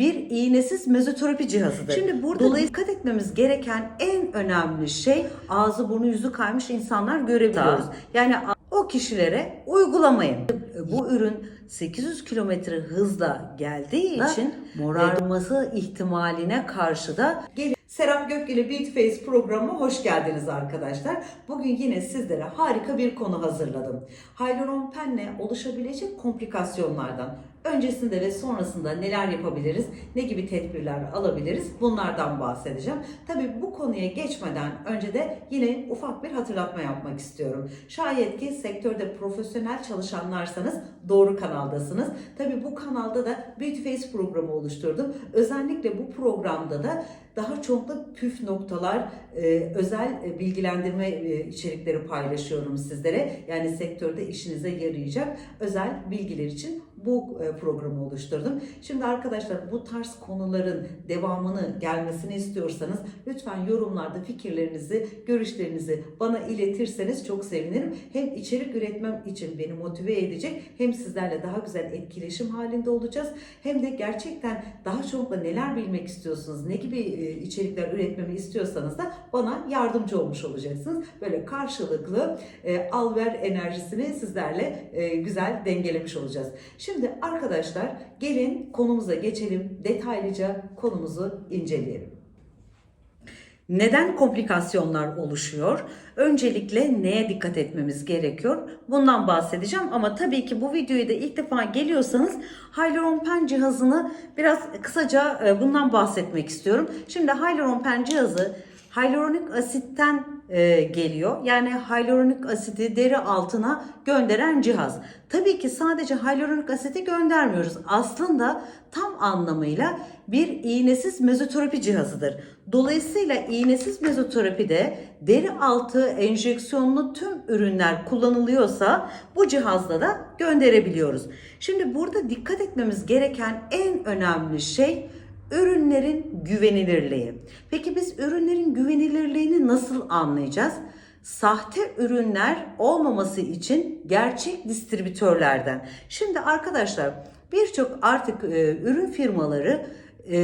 bir iğnesiz mezoterapi cihazıdır. Şimdi burada dolayısıyla dikkat etmemiz gereken en önemli şey ağzı burnu yüzü kaymış insanlar görebiliyoruz. Yani o kişilere uygulamayın. Bu ürün 800 kilometre hızla geldiği için morarması ihtimaline karşı da gelin. Serap Gök ile Beauty Face programına hoş geldiniz arkadaşlar. Bugün yine sizlere harika bir konu hazırladım. Hyaluron penle oluşabilecek komplikasyonlardan öncesinde ve sonrasında neler yapabiliriz, ne gibi tedbirler alabiliriz bunlardan bahsedeceğim. Tabii bu konuya geçmeden önce de yine ufak bir hatırlatma yapmak istiyorum. Şayet ki sektörde profesyonel çalışanlarsanız doğru kanaldasınız. Tabii bu kanalda da Beauty Face programı oluşturdum. Özellikle bu programda da daha çoğunlukla püf noktalar, e, özel bilgilendirme e, içerikleri paylaşıyorum sizlere. Yani sektörde işinize yarayacak özel bilgiler için bu e, programı oluşturdum. Şimdi arkadaşlar bu tarz konuların devamını gelmesini istiyorsanız lütfen yorumlarda fikirlerinizi, görüşlerinizi bana iletirseniz çok sevinirim. Hem içerik üretmem için beni motive edecek hem sizlerle daha güzel etkileşim halinde olacağız. Hem de gerçekten daha da neler bilmek istiyorsunuz, ne gibi e, içerikler üretmemi istiyorsanız da bana yardımcı olmuş olacaksınız. Böyle karşılıklı e, al ver enerjisini sizlerle güzel dengelemiş olacağız. Şimdi arkadaşlar gelin konumuza geçelim. Detaylıca konumuzu inceleyelim. Neden komplikasyonlar oluşuyor? Öncelikle neye dikkat etmemiz gerekiyor? Bundan bahsedeceğim ama tabii ki bu videoyu da ilk defa geliyorsanız Hyaluron Pen cihazını biraz kısaca e, bundan bahsetmek istiyorum. Şimdi Hyaluron Pen cihazı hyaluronik asitten e, geliyor. Yani hyaluronik asidi deri altına gönderen cihaz. Tabii ki sadece hyaluronik asidi göndermiyoruz. Aslında tam anlamıyla bir iğnesiz mezoterapi cihazıdır. Dolayısıyla iğnesiz mezoterapide deri altı enjeksiyonlu tüm ürünler kullanılıyorsa bu cihazla da gönderebiliyoruz. Şimdi burada dikkat etmemiz gereken en önemli şey ürünlerin güvenilirliği. Peki biz ürünlerin güvenilirliğini nasıl anlayacağız? Sahte ürünler olmaması için gerçek distribütörlerden. Şimdi arkadaşlar birçok artık e, ürün firmaları e,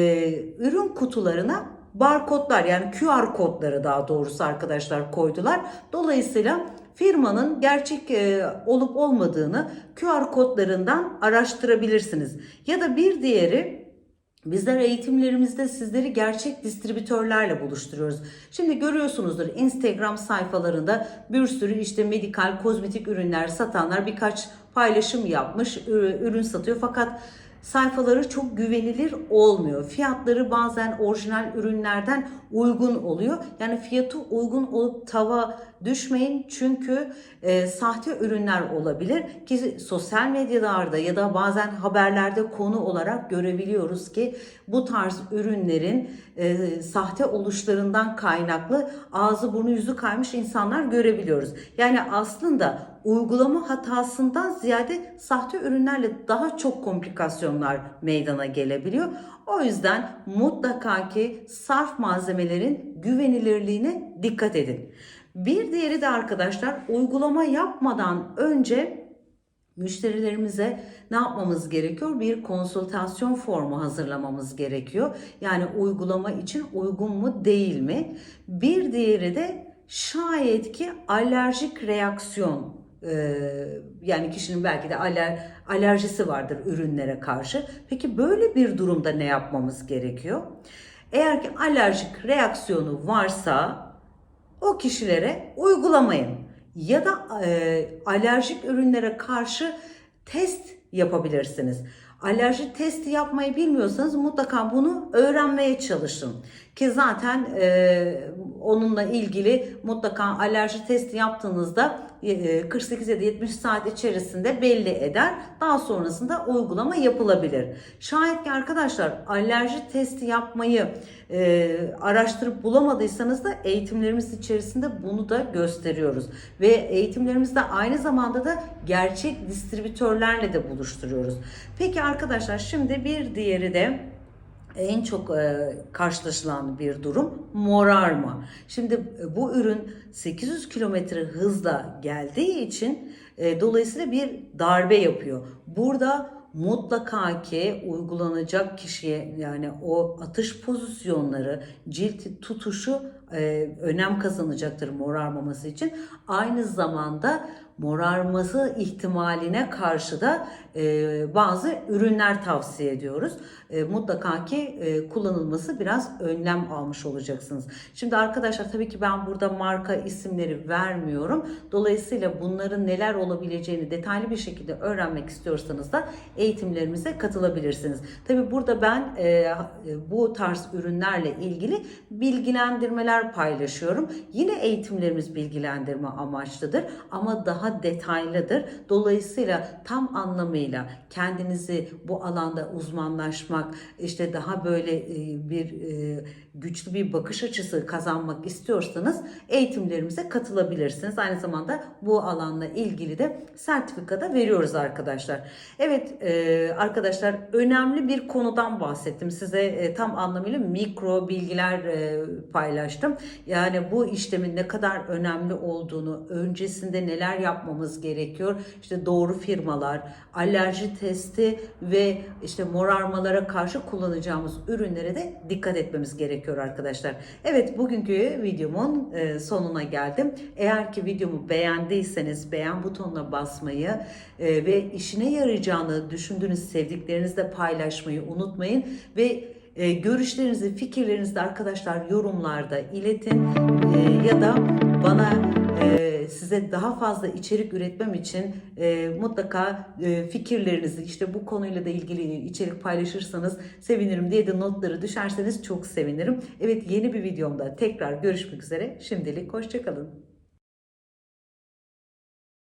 ürün kutularına barkodlar yani QR kodları daha doğrusu arkadaşlar koydular. Dolayısıyla firmanın gerçek e, olup olmadığını QR kodlarından araştırabilirsiniz. Ya da bir diğeri Bizler eğitimlerimizde sizleri gerçek distribütörlerle buluşturuyoruz. Şimdi görüyorsunuzdur Instagram sayfalarında bir sürü işte medikal, kozmetik ürünler satanlar birkaç paylaşım yapmış, ürün satıyor fakat sayfaları çok güvenilir olmuyor. Fiyatları bazen orijinal ürünlerden uygun oluyor. Yani fiyatı uygun olup tava düşmeyin çünkü e, sahte ürünler olabilir ki sosyal medyalarda ya da bazen haberlerde konu olarak görebiliyoruz ki bu tarz ürünlerin e, sahte oluşlarından kaynaklı ağzı burnu yüzü kaymış insanlar görebiliyoruz. Yani aslında uygulama hatasından ziyade sahte ürünlerle daha çok komplikasyonlar meydana gelebiliyor. O yüzden mutlaka ki sarf malzemelerin güvenilirliğine dikkat edin. Bir diğeri de arkadaşlar uygulama yapmadan önce müşterilerimize ne yapmamız gerekiyor? Bir konsültasyon formu hazırlamamız gerekiyor. Yani uygulama için uygun mu değil mi? Bir diğeri de şayet ki alerjik reaksiyon yani kişinin belki de aler, alerjisi vardır ürünlere karşı. Peki böyle bir durumda ne yapmamız gerekiyor? Eğer ki alerjik reaksiyonu varsa o kişilere uygulamayın. Ya da e, alerjik ürünlere karşı test yapabilirsiniz. Alerji testi yapmayı bilmiyorsanız mutlaka bunu öğrenmeye çalışın. Ki zaten e, onunla ilgili mutlaka alerji testi yaptığınızda 48 ya da 70 saat içerisinde belli eder. Daha sonrasında uygulama yapılabilir. Şayet ki arkadaşlar alerji testi yapmayı e, araştırıp bulamadıysanız da eğitimlerimiz içerisinde bunu da gösteriyoruz. Ve eğitimlerimizde aynı zamanda da gerçek distribütörlerle de buluşturuyoruz. Peki arkadaşlar şimdi bir diğeri de en çok e, karşılaşılan bir durum morarma. Şimdi e, bu ürün 800 kilometre hızla geldiği için e, dolayısıyla bir darbe yapıyor. Burada mutlaka ki uygulanacak kişiye yani o atış pozisyonları, cilt tutuşu e, önem kazanacaktır morarmaması için. Aynı zamanda morarması ihtimaline karşı da e, bazı ürünler tavsiye ediyoruz. E, mutlaka ki e, kullanılması biraz önlem almış olacaksınız. Şimdi arkadaşlar tabii ki ben burada marka isimleri vermiyorum. Dolayısıyla bunların neler olabileceğini detaylı bir şekilde öğrenmek istiyorsanız da eğitimlerimize katılabilirsiniz. Tabii burada ben e, bu tarz ürünlerle ilgili bilgilendirmeler paylaşıyorum. Yine eğitimlerimiz bilgilendirme amaçlıdır ama daha detaylıdır. Dolayısıyla tam anlamıyla kendinizi bu alanda uzmanlaşmak, işte daha böyle e, bir e, güçlü bir bakış açısı kazanmak istiyorsanız eğitimlerimize katılabilirsiniz. Aynı zamanda bu alanla ilgili de sertifika da veriyoruz arkadaşlar. Evet e, arkadaşlar önemli bir konudan bahsettim. Size tam anlamıyla mikro bilgiler paylaştım. Yani bu işlemin ne kadar önemli olduğunu, öncesinde neler yapmamız gerekiyor. İşte doğru firmalar, alerji testi ve işte morarmalara karşı kullanacağımız ürünlere de dikkat etmemiz gerekiyor arkadaşlar. Evet bugünkü videomun e, sonuna geldim. Eğer ki videomu beğendiyseniz beğen butonuna basmayı e, ve işine yarayacağını düşündüğünüz sevdiklerinizle paylaşmayı unutmayın ve e, görüşlerinizi, fikirlerinizi arkadaşlar yorumlarda iletin E, ya da bana e, size daha fazla içerik üretmem için e, mutlaka e, fikirlerinizi işte bu konuyla da ilgili içerik paylaşırsanız sevinirim diye de notları düşerseniz çok sevinirim. Evet yeni bir videomda tekrar görüşmek üzere. Şimdilik hoşçakalın.